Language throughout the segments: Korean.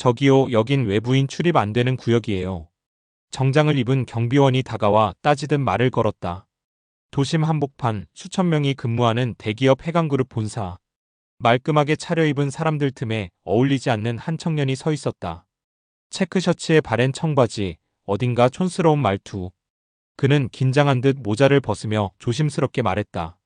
저기요, 여긴 외부인 출입 안 되는 구역이에요. 정장을 입은 경비원이 다가와 따지듯 말을 걸었다. 도심 한복판 수천 명이 근무하는 대기업 해강그룹 본사. 말끔하게 차려입은 사람들 틈에 어울리지 않는 한 청년이 서 있었다. 체크셔츠에 바랜 청바지, 어딘가 촌스러운 말투. 그는 긴장한 듯 모자를 벗으며 조심스럽게 말했다.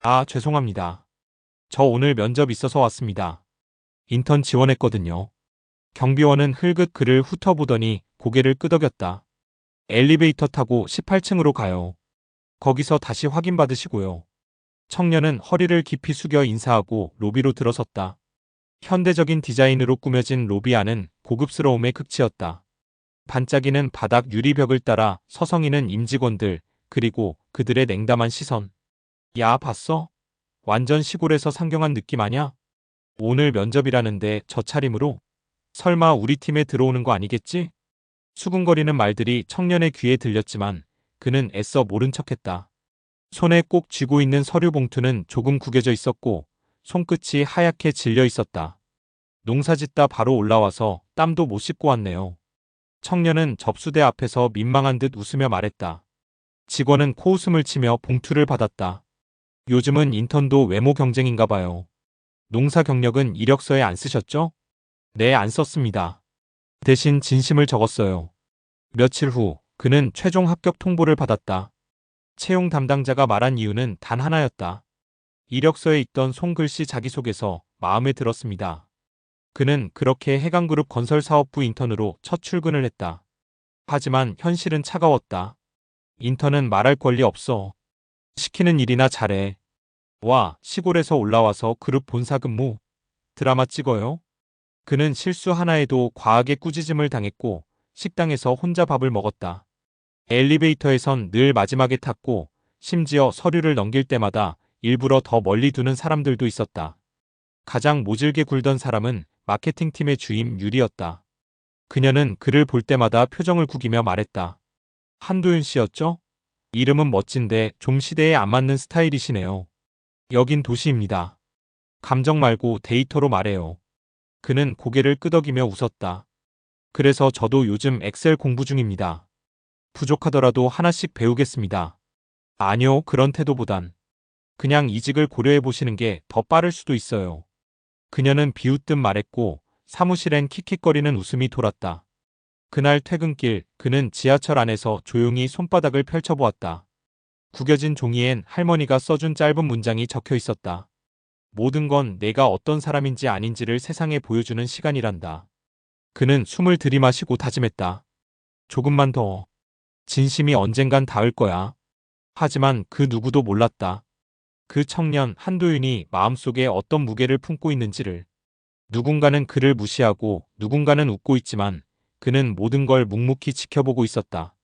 아, 죄송합니다. 저 오늘 면접 있어서 왔습니다. 인턴 지원했거든요. 경비원은 흘끗 그를 훑어보더니 고개를 끄덕였다. 엘리베이터 타고 18층으로 가요. 거기서 다시 확인받으시고요. 청년은 허리를 깊이 숙여 인사하고 로비로 들어섰다. 현대적인 디자인으로 꾸며진 로비 안은 고급스러움의 극치였다. 반짝이는 바닥 유리벽을 따라 서성이는 임직원들, 그리고 그들의 냉담한 시선. 야, 봤어? 완전 시골에서 상경한 느낌 아냐? 오늘 면접이라는데 저 차림으로? 설마 우리 팀에 들어오는 거 아니겠지? 수군거리는 말들이 청년의 귀에 들렸지만 그는 애써 모른 척했다. 손에 꼭 쥐고 있는 서류 봉투는 조금 구겨져 있었고 손끝이 하얗게 질려 있었다. 농사 짓다 바로 올라와서 땀도 못 씻고 왔네요. 청년은 접수대 앞에서 민망한 듯 웃으며 말했다. 직원은 코웃음을 치며 봉투를 받았다. 요즘은 인턴도 외모 경쟁인가 봐요. 농사 경력은 이력서에 안 쓰셨죠? 네, 안 썼습니다. 대신 진심을 적었어요. 며칠 후 그는 최종 합격 통보를 받았다. 채용 담당자가 말한 이유는 단 하나였다. 이력서에 있던 손글씨 자기소개서 마음에 들었습니다. 그는 그렇게 해강그룹 건설사업부 인턴으로 첫 출근을 했다. 하지만 현실은 차가웠다. 인턴은 말할 권리 없어. 시키는 일이나 잘해. 와, 시골에서 올라와서 그룹 본사 근무. 드라마 찍어요? 그는 실수 하나에도 과하게 꾸짖음을 당했고 식당에서 혼자 밥을 먹었다. 엘리베이터에선 늘 마지막에 탔고 심지어 서류를 넘길 때마다 일부러 더 멀리 두는 사람들도 있었다. 가장 모질게 굴던 사람은 마케팅팀의 주임 유리였다. 그녀는 그를 볼 때마다 표정을 구기며 말했다. 한도윤 씨였죠? 이름은 멋진데 좀 시대에 안 맞는 스타일이시네요. 여긴 도시입니다. 감정 말고 데이터로 말해요. 그는 고개를 끄덕이며 웃었다. 그래서 저도 요즘 엑셀 공부 중입니다. 부족하더라도 하나씩 배우겠습니다. 아니요, 그런 태도보단 그냥 이직을 고려해 보시는 게 더 빠를 수도 있어요. 그녀는 비웃듯 말했고 사무실엔 킥킥거리는 웃음이 돌았다. 그날 퇴근길 그는 지하철 안에서 조용히 손바닥을 펼쳐보았다. 구겨진 종이엔 할머니가 써준 짧은 문장이 적혀 있었다. 모든 건 내가 어떤 사람인지 아닌지를 세상에 보여주는 시간이란다. 그는 숨을 들이마시고 다짐했다. 조금만 더. 진심이 언젠간 닿을 거야. 하지만 그 누구도 몰랐다. 그 청년 한도윤이 마음속에 어떤 무게를 품고 있는지를. 누군가는 그를 무시하고 누군가는 웃고 있지만 그는 모든 걸 묵묵히 지켜보고 있었다.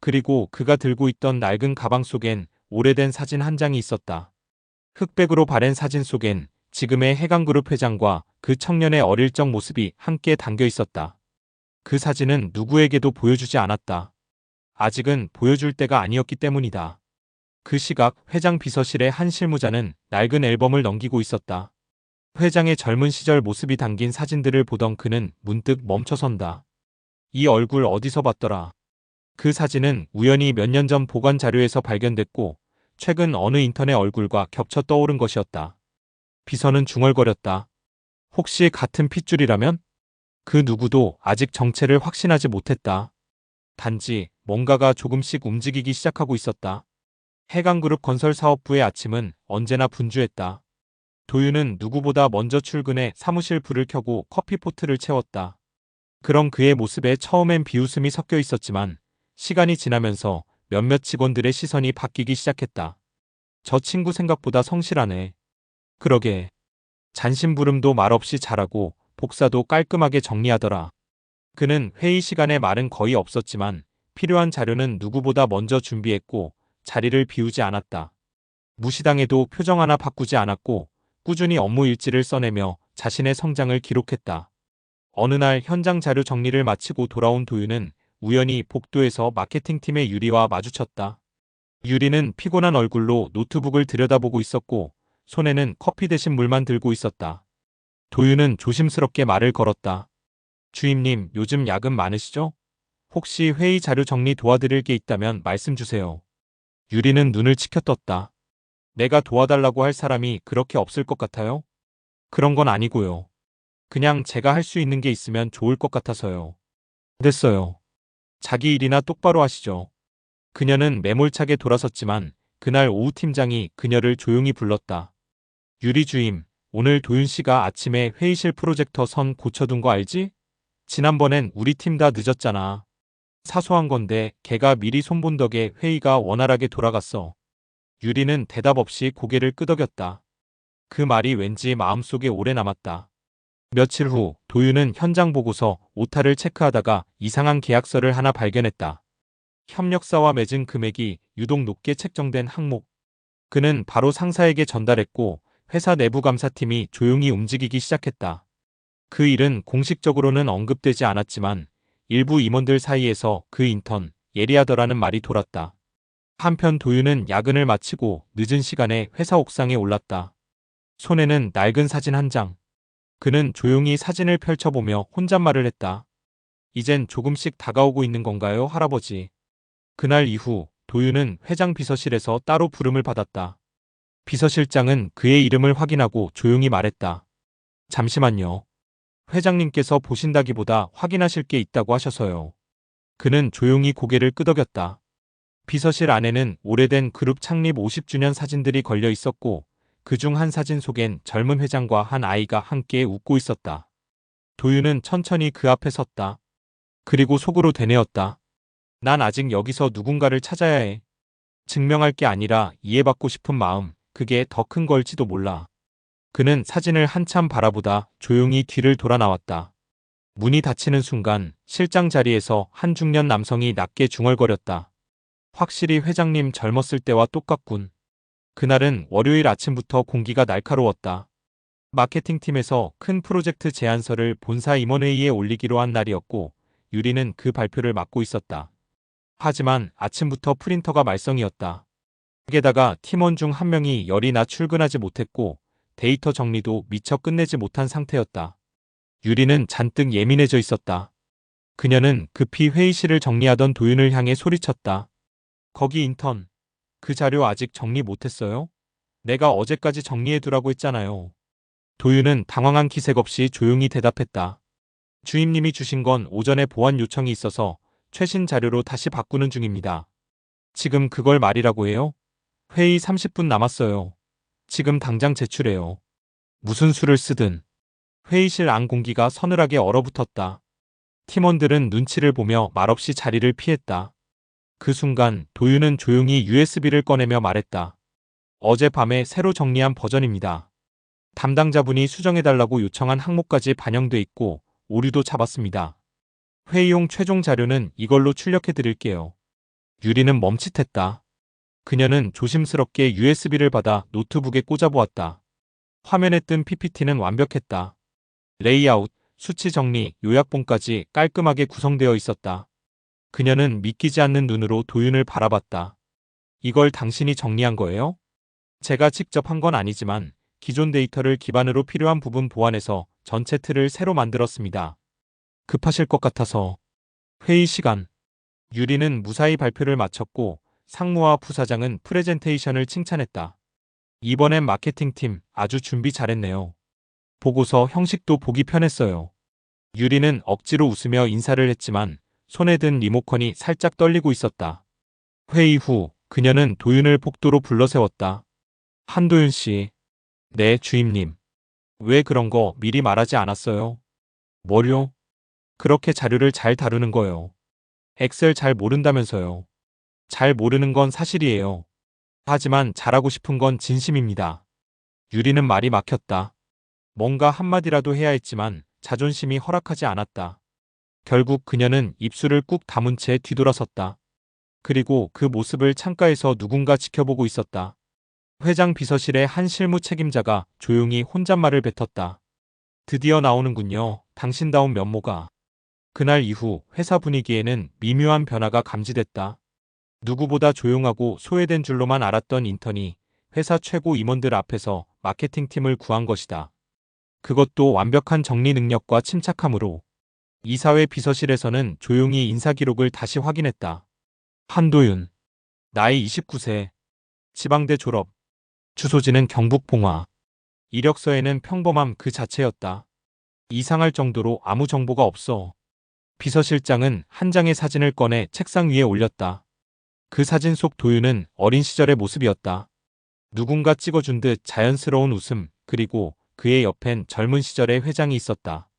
그리고 그가 들고 있던 낡은 가방 속엔 오래된 사진 한 장이 있었다. 흑백으로 바랜 사진 속엔 지금의 해강그룹 회장과 그 청년의 어릴 적 모습이 함께 담겨 있었다. 그 사진은 누구에게도 보여주지 않았다. 아직은 보여줄 때가 아니었기 때문이다. 그 시각 회장 비서실의 한 실무자는 낡은 앨범을 넘기고 있었다. 회장의 젊은 시절 모습이 담긴 사진들을 보던 그는 문득 멈춰선다. 이 얼굴 어디서 봤더라. 그 사진은 우연히 몇 년 전 보관 자료에서 발견됐고 최근 어느 인턴의 얼굴과 겹쳐 떠오른 것이었다. 비서는 중얼거렸다. 혹시 같은 핏줄이라면? 그 누구도 아직 정체를 확신하지 못했다. 단지 뭔가가 조금씩 움직이기 시작하고 있었다. 해강그룹 건설사업부의 아침은 언제나 분주했다. 도윤은 누구보다 먼저 출근해 사무실 불을 켜고 커피포트를 채웠다. 그런 그의 모습에 처음엔 비웃음이 섞여 있었지만 시간이 지나면서 몇몇 직원들의 시선이 바뀌기 시작했다. 저 친구 생각보다 성실하네. 그러게. 잔심부름도 말없이 잘하고 복사도 깔끔하게 정리하더라. 그는 회의 시간에 말은 거의 없었지만 필요한 자료는 누구보다 먼저 준비했고 자리를 비우지 않았다. 무시당해도 표정 하나 바꾸지 않았고 꾸준히 업무 일지를 써내며 자신의 성장을 기록했다. 어느 날 현장 자료 정리를 마치고 돌아온 도윤은 우연히 복도에서 마케팅팀의 유리와 마주쳤다. 유리는 피곤한 얼굴로 노트북을 들여다보고 있었고 손에는 커피 대신 물만 들고 있었다. 도윤은 조심스럽게 말을 걸었다. 주임님, 요즘 야근 많으시죠? 혹시 회의 자료 정리 도와드릴 게 있다면 말씀 주세요. 유리는 눈을 치켜떴다. 내가 도와달라고 할 사람이 그렇게 없을 것 같아요? 그런 건 아니고요. 그냥 제가 할 수 있는 게 있으면 좋을 것 같아서요. 됐어요. 자기 일이나 똑바로 하시죠. 그녀는 매몰차게 돌아섰지만 그날 오후 팀장이 그녀를 조용히 불렀다. 유리 주임, 오늘 도윤 씨가 아침에 회의실 프로젝터 선 고쳐둔 거 알지? 지난번엔 우리 팀 다 늦었잖아. 사소한 건데 걔가 미리 손본 덕에 회의가 원활하게 돌아갔어. 유리는 대답 없이 고개를 끄덕였다. 그 말이 왠지 마음속에 오래 남았다. 며칠 후 도윤은 현장 보고서 오타를 체크하다가 이상한 계약서를 하나 발견했다. 협력사와 맺은 금액이 유독 높게 책정된 항목. 그는 바로 상사에게 전달했고 회사 내부 감사팀이 조용히 움직이기 시작했다. 그 일은 공식적으로는 언급되지 않았지만 일부 임원들 사이에서 그 인턴 예리하더라는 말이 돌았다. 한편 도윤은 야근을 마치고 늦은 시간에 회사 옥상에 올랐다. 손에는 낡은 사진 한 장. 그는 조용히 사진을 펼쳐보며 혼잣말을 했다. 이젠 조금씩 다가오고 있는 건가요, 할아버지? 그날 이후 도윤은 회장 비서실에서 따로 부름을 받았다. 비서실장은 그의 이름을 확인하고 조용히 말했다. 잠시만요. 회장님께서 보신다기보다 확인하실 게 있다고 하셔서요. 그는 조용히 고개를 끄덕였다. 비서실 안에는 오래된 그룹 창립 50주년 사진들이 걸려 있었고 그 중 한 사진 속엔 젊은 회장과 한 아이가 함께 웃고 있었다. 도윤은 천천히 그 앞에 섰다. 그리고 속으로 되뇌었다. 난 아직 여기서 누군가를 찾아야 해. 증명할 게 아니라 이해받고 싶은 마음, 그게 더 큰 걸지도 몰라. 그는 사진을 한참 바라보다 조용히 뒤를 돌아 나왔다. 문이 닫히는 순간 실장 자리에서 한 중년 남성이 낮게 중얼거렸다. 확실히 회장님 젊었을 때와 똑같군. 그날은 월요일 아침부터 공기가 날카로웠다. 마케팅팀에서 큰 프로젝트 제안서를 본사 임원회의에 올리기로 한 날이었고 유리는 그 발표를 맡고 있었다. 하지만 아침부터 프린터가 말썽이었다. 게다가 팀원 중 한 명이 열이 나 출근하지 못했고 데이터 정리도 미처 끝내지 못한 상태였다. 유리는 잔뜩 예민해져 있었다. 그녀는 급히 회의실을 정리하던 도윤을 향해 소리쳤다. 거기 인턴. 그 자료 아직 정리 못했어요? 내가 어제까지 정리해두라고 했잖아요. 도윤은 당황한 기색 없이 조용히 대답했다. 주임님이 주신 건 오전에 보완 요청이 있어서 최신 자료로 다시 바꾸는 중입니다. 지금 그걸 말이라고 해요? 회의 30분 남았어요. 지금 당장 제출해요. 무슨 수를 쓰든. 회의실 안 공기가 서늘하게 얼어붙었다. 팀원들은 눈치를 보며 말없이 자리를 피했다. 그 순간 도윤은 조용히 USB를 꺼내며 말했다. 어젯밤에 새로 정리한 버전입니다. 담당자분이 수정해달라고 요청한 항목까지 반영돼 있고 오류도 잡았습니다. 회의용 최종 자료는 이걸로 출력해드릴게요. 유리는 멈칫했다. 그녀는 조심스럽게 USB를 받아 노트북에 꽂아보았다. 화면에 뜬 PPT는 완벽했다. 레이아웃, 수치 정리, 요약본까지 깔끔하게 구성되어 있었다. 그녀는 믿기지 않는 눈으로 도윤을 바라봤다. 이걸 당신이 정리한 거예요? 제가 직접 한 건 아니지만 기존 데이터를 기반으로 필요한 부분 보완해서 전체 틀을 새로 만들었습니다. 급하실 것 같아서. 회의 시간. 유리는 무사히 발표를 마쳤고 상무와 부사장은 프레젠테이션을 칭찬했다. 이번엔 마케팅팀 아주 준비 잘했네요. 보고서 형식도 보기 편했어요. 유리는 억지로 웃으며 인사를 했지만 손에 든 리모컨이 살짝 떨리고 있었다. 회의 후 그녀는 도윤을 복도로 불러세웠다. 한도윤 씨. 네, 주임님. 왜 그런 거 미리 말하지 않았어요? 뭐요? 그렇게 자료를 잘 다루는 거요. 엑셀 잘 모른다면서요. 잘 모르는 건 사실이에요. 하지만 잘하고 싶은 건 진심입니다. 유리는 말이 막혔다. 뭔가 한마디라도 해야 했지만 자존심이 허락하지 않았다. 결국 그녀는 입술을 꾹 다문 채 뒤돌아섰다. 그리고 그 모습을 창가에서 누군가 지켜보고 있었다. 회장 비서실의 한 실무 책임자가 조용히 혼잣말을 뱉었다. 드디어 나오는군요. 당신다운 면모가. 그날 이후 회사 분위기에는 미묘한 변화가 감지됐다. 누구보다 조용하고 소외된 줄로만 알았던 인턴이 회사 최고 임원들 앞에서 마케팅팀을 구한 것이다. 그것도 완벽한 정리 능력과 침착함으로 이사회 비서실에서는 조용히 인사 기록을 다시 확인했다. 한도윤. 나이 29세. 지방대 졸업. 주소지는 경북 봉화. 이력서에는 평범함 그 자체였다. 이상할 정도로 아무 정보가 없어. 비서실장은 한 장의 사진을 꺼내 책상 위에 올렸다. 그 사진 속 도윤은 어린 시절의 모습이었다. 누군가 찍어준 듯 자연스러운 웃음, 그리고 그의 옆엔 젊은 시절의 회장이 있었다.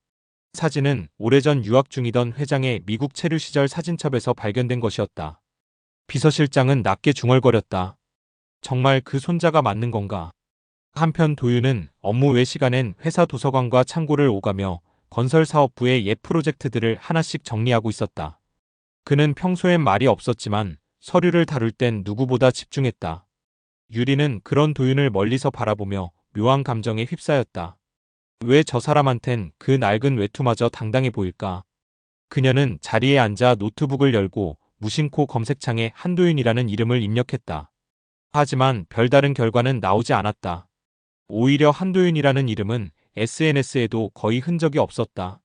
사진은 오래전 유학 중이던 회장의 미국 체류 시절 사진첩에서 발견된 것이었다. 비서실장은 낮게 중얼거렸다. 정말 그 손자가 맞는 건가? 한편 도윤은 업무 외 시간엔 회사 도서관과 창고를 오가며 건설사업부의 옛 프로젝트들을 하나씩 정리하고 있었다. 그는 평소엔 말이 없었지만 서류를 다룰 땐 누구보다 집중했다. 유리는 그런 도윤을 멀리서 바라보며 묘한 감정에 휩싸였다. 왜 저 사람한텐 그 낡은 외투마저 당당해 보일까? 그녀는 자리에 앉아 노트북을 열고 무심코 검색창에 한도윤이라는 이름을 입력했다. 하지만 별다른 결과는 나오지 않았다. 오히려 한도윤이라는 이름은 SNS에도 거의 흔적이 없었다.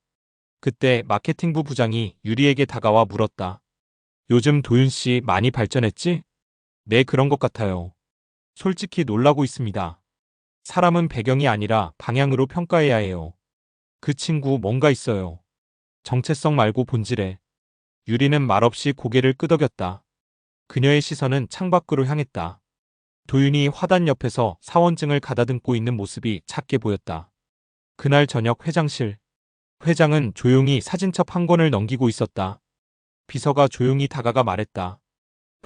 그때 마케팅부 부장이 유리에게 다가와 물었다. 요즘 도윤 씨 많이 발전했지? 네, 그런 것 같아요. 솔직히 놀라고 있습니다. 사람은 배경이 아니라 방향으로 평가해야 해요. 그 친구 뭔가 있어요. 정체성 말고 본질에. 유리는 말없이 고개를 끄덕였다. 그녀의 시선은 창밖으로 향했다. 도윤이 화단 옆에서 사원증을 가다듬고 있는 모습이 작게 보였다. 그날 저녁 회장실. 회장은 조용히 사진첩 한 권을 넘기고 있었다. 비서가 조용히 다가가 말했다.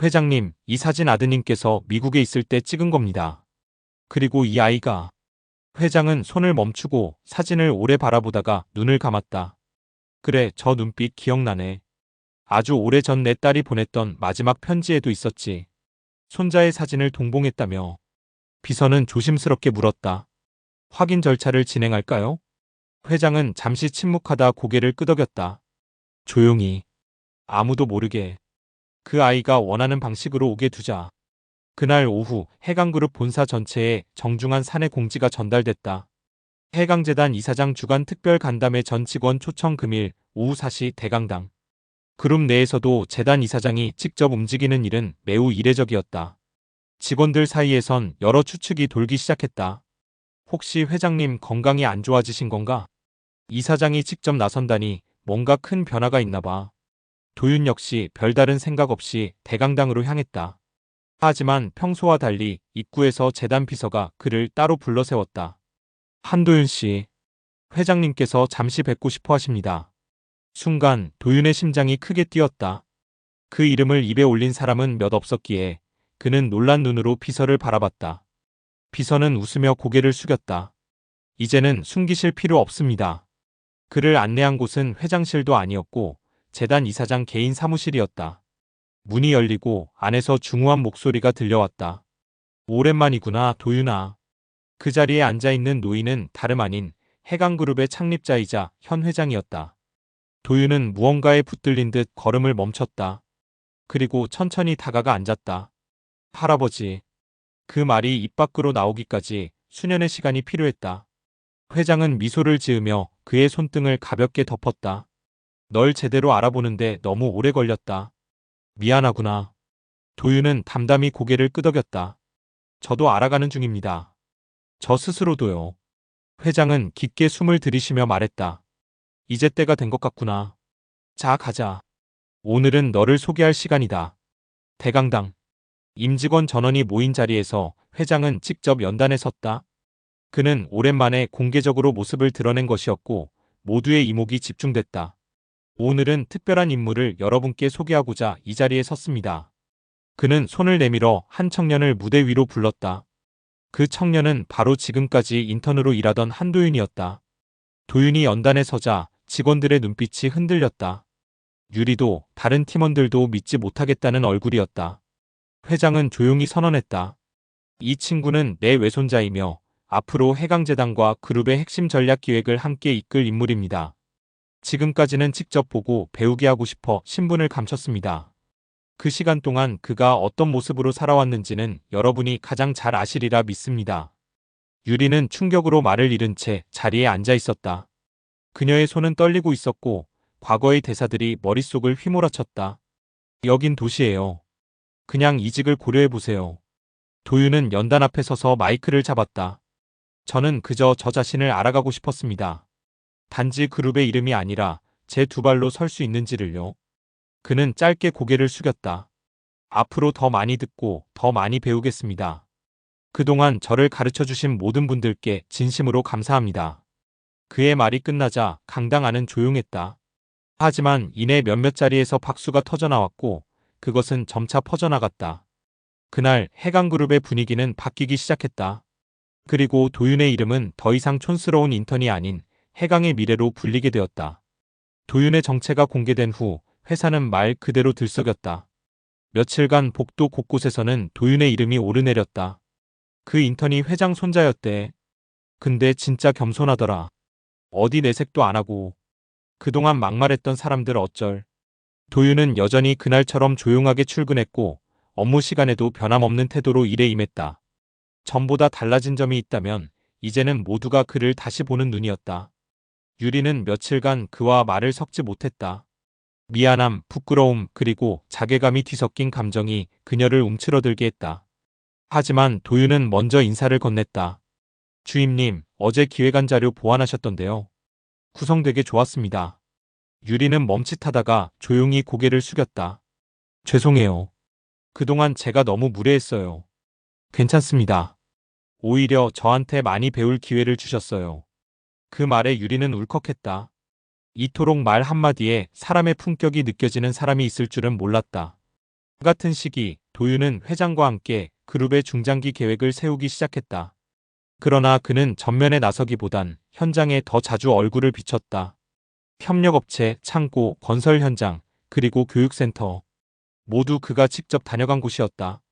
회장님, 이 사진 아드님께서 미국에 있을 때 찍은 겁니다. 그리고 이 아이가. 회장은 손을 멈추고 사진을 오래 바라보다가 눈을 감았다. 그래, 저 눈빛 기억나네. 아주 오래 전 내 딸이 보냈던 마지막 편지에도 있었지. 손자의 사진을 동봉했다며 비서는 조심스럽게 물었다. 확인 절차를 진행할까요? 회장은 잠시 침묵하다 고개를 끄덕였다. 조용히. 아무도 모르게. 그 아이가 원하는 방식으로 오게 두자. 그날 오후 해강그룹 본사 전체에 정중한 사내 공지가 전달됐다. 해강재단 이사장 주간 특별 간담회 전 직원 초청 금일 오후 4시 대강당. 그룹 내에서도 재단 이사장이 직접 움직이는 일은 매우 이례적이었다. 직원들 사이에선 여러 추측이 돌기 시작했다. 혹시 회장님 건강이 안 좋아지신 건가? 이사장이 직접 나선다니 뭔가 큰 변화가 있나 봐. 도윤 역시 별다른 생각 없이 대강당으로 향했다. 하지만 평소와 달리 입구에서 재단 비서가 그를 따로 불러 세웠다. 한도윤 씨, 회장님께서 잠시 뵙고 싶어 하십니다. 순간 도윤의 심장이 크게 뛰었다. 그 이름을 입에 올린 사람은 몇 없었기에 그는 놀란 눈으로 비서를 바라봤다. 비서는 웃으며 고개를 숙였다. 이제는 숨기실 필요 없습니다. 그를 안내한 곳은 회장실도 아니었고 재단 이사장 개인 사무실이었다. 문이 열리고 안에서 중후한 목소리가 들려왔다. 오랜만이구나, 도윤아. 그 자리에 앉아있는 노인은 다름 아닌 해강그룹의 창립자이자 현 회장이었다. 도윤은 무언가에 붙들린 듯 걸음을 멈췄다. 그리고 천천히 다가가 앉았다. 할아버지. 그 말이 입 밖으로 나오기까지 수년의 시간이 필요했다. 회장은 미소를 지으며 그의 손등을 가볍게 덮었다. 널 제대로 알아보는데 너무 오래 걸렸다. 미안하구나. 도윤은 담담히 고개를 끄덕였다. 저도 알아가는 중입니다. 저 스스로도요. 회장은 깊게 숨을 들이쉬며 말했다. 이제 때가 된 것 같구나. 자, 가자. 오늘은 너를 소개할 시간이다. 대강당. 임직원 전원이 모인 자리에서 회장은 직접 연단에 섰다. 그는 오랜만에 공개적으로 모습을 드러낸 것이었고 모두의 이목이 집중됐다. 오늘은 특별한 인물을 여러분께 소개하고자 이 자리에 섰습니다. 그는 손을 내밀어 한 청년을 무대 위로 불렀다. 그 청년은 바로 지금까지 인턴으로 일하던 한도윤이었다. 도윤이 연단에 서자 직원들의 눈빛이 흔들렸다. 유리도 다른 팀원들도 믿지 못하겠다는 얼굴이었다. 회장은 조용히 선언했다. 이 친구는 내 외손자이며 앞으로 해강재단과 그룹의 핵심 전략 기획을 함께 이끌 인물입니다. 지금까지는 직접 보고 배우게 하고 싶어 신분을 감췄습니다. 그 시간 동안 그가 어떤 모습으로 살아왔는지는 여러분이 가장 잘 아시리라 믿습니다. 유리는 충격으로 말을 잃은 채 자리에 앉아 있었다. 그녀의 손은 떨리고 있었고 과거의 대사들이 머릿속을 휘몰아쳤다. 여긴 도시예요. 그냥 이직을 고려해 보세요. 도윤은 연단 앞에 서서 마이크를 잡았다. 저는 그저 저 자신을 알아가고 싶었습니다. 단지 그룹의 이름이 아니라 제 두 발로 설 수 있는지를요. 그는 짧게 고개를 숙였다. 앞으로 더 많이 듣고 더 많이 배우겠습니다. 그동안 저를 가르쳐 주신 모든 분들께 진심으로 감사합니다. 그의 말이 끝나자 강당 안은 조용했다. 하지만 이내 몇몇 자리에서 박수가 터져나왔고 그것은 점차 퍼져나갔다. 그날 해강그룹의 분위기는 바뀌기 시작했다. 그리고 도윤의 이름은 더 이상 촌스러운 인턴이 아닌 해강의 미래로 불리게 되었다. 도윤의 정체가 공개된 후 회사는 말 그대로 들썩였다. 며칠간 복도 곳곳에서는 도윤의 이름이 오르내렸다. 그 인턴이 회장 손자였대. 근데 진짜 겸손하더라. 어디 내색도 안 하고. 그동안 막말했던 사람들 어쩔. 도윤은 여전히 그날처럼 조용하게 출근했고 업무 시간에도 변함없는 태도로 일에 임했다. 전보다 달라진 점이 있다면 이제는 모두가 그를 다시 보는 눈이었다. 유리는 며칠간 그와 말을 섞지 못했다. 미안함, 부끄러움, 그리고 자괴감이 뒤섞인 감정이 그녀를 움츠러들게 했다. 하지만 도윤은 먼저 인사를 건넸다. 주임님, 어제 기획안 자료 보완하셨던데요. 구성되게 좋았습니다. 유리는 멈칫하다가 조용히 고개를 숙였다. 죄송해요. 그동안 제가 너무 무례했어요. 괜찮습니다. 오히려 저한테 많이 배울 기회를 주셨어요. 그 말에 유리는 울컥했다. 이토록 말 한마디에 사람의 품격이 느껴지는 사람이 있을 줄은 몰랐다. 같은 시기 도윤은 회장과 함께 그룹의 중장기 계획을 세우기 시작했다. 그러나 그는 전면에 나서기보단 현장에 더 자주 얼굴을 비췄다. 협력업체, 창고, 건설 현장, 그리고 교육센터. 모두 그가 직접 다녀간 곳이었다.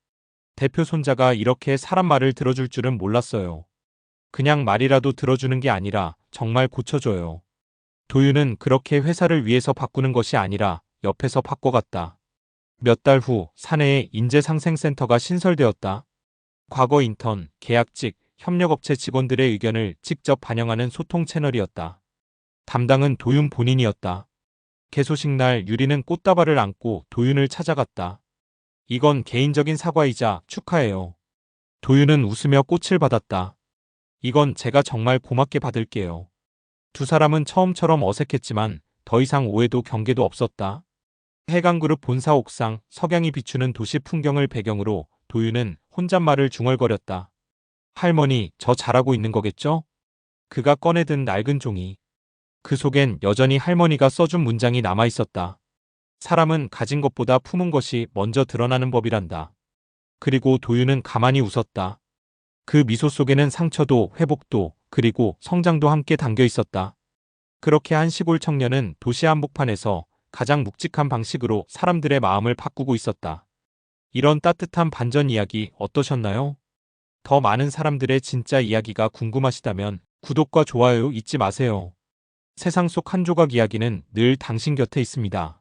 대표 손자가 이렇게 사람 말을 들어줄 줄은 몰랐어요. 그냥 말이라도 들어주는 게 아니라 정말 고쳐줘요. 도윤은 그렇게 회사를 위해서 바꾸는 것이 아니라 옆에서 바꿔갔다. 몇 달 후 사내에 인재상생센터가 신설되었다. 과거 인턴, 계약직, 협력업체 직원들의 의견을 직접 반영하는 소통 채널이었다. 담당은 도윤 본인이었다. 개소식 날 유리는 꽃다발을 안고 도윤을 찾아갔다. 이건 개인적인 사과이자 축하해요. 도윤은 웃으며 꽃을 받았다. 이건 제가 정말 고맙게 받을게요. 두 사람은 처음처럼 어색했지만 더 이상 오해도 경계도 없었다. 해강그룹 본사 옥상 석양이 비추는 도시 풍경을 배경으로 도윤은 혼잣말을 중얼거렸다. 할머니, 저 잘하고 있는 거겠죠? 그가 꺼내든 낡은 종이. 그 속엔 여전히 할머니가 써준 문장이 남아 있었다. 사람은 가진 것보다 품은 것이 먼저 드러나는 법이란다. 그리고 도윤은 가만히 웃었다. 그 미소 속에는 상처도 회복도 그리고 성장도 함께 담겨 있었다. 그렇게 한 시골 청년은 도시 한복판에서 가장 묵직한 방식으로 사람들의 마음을 바꾸고 있었다. 이런 따뜻한 반전 이야기 어떠셨나요? 더 많은 사람들의 진짜 이야기가 궁금하시다면 구독과 좋아요 잊지 마세요. 세상 속 한 조각 이야기는 늘 당신 곁에 있습니다.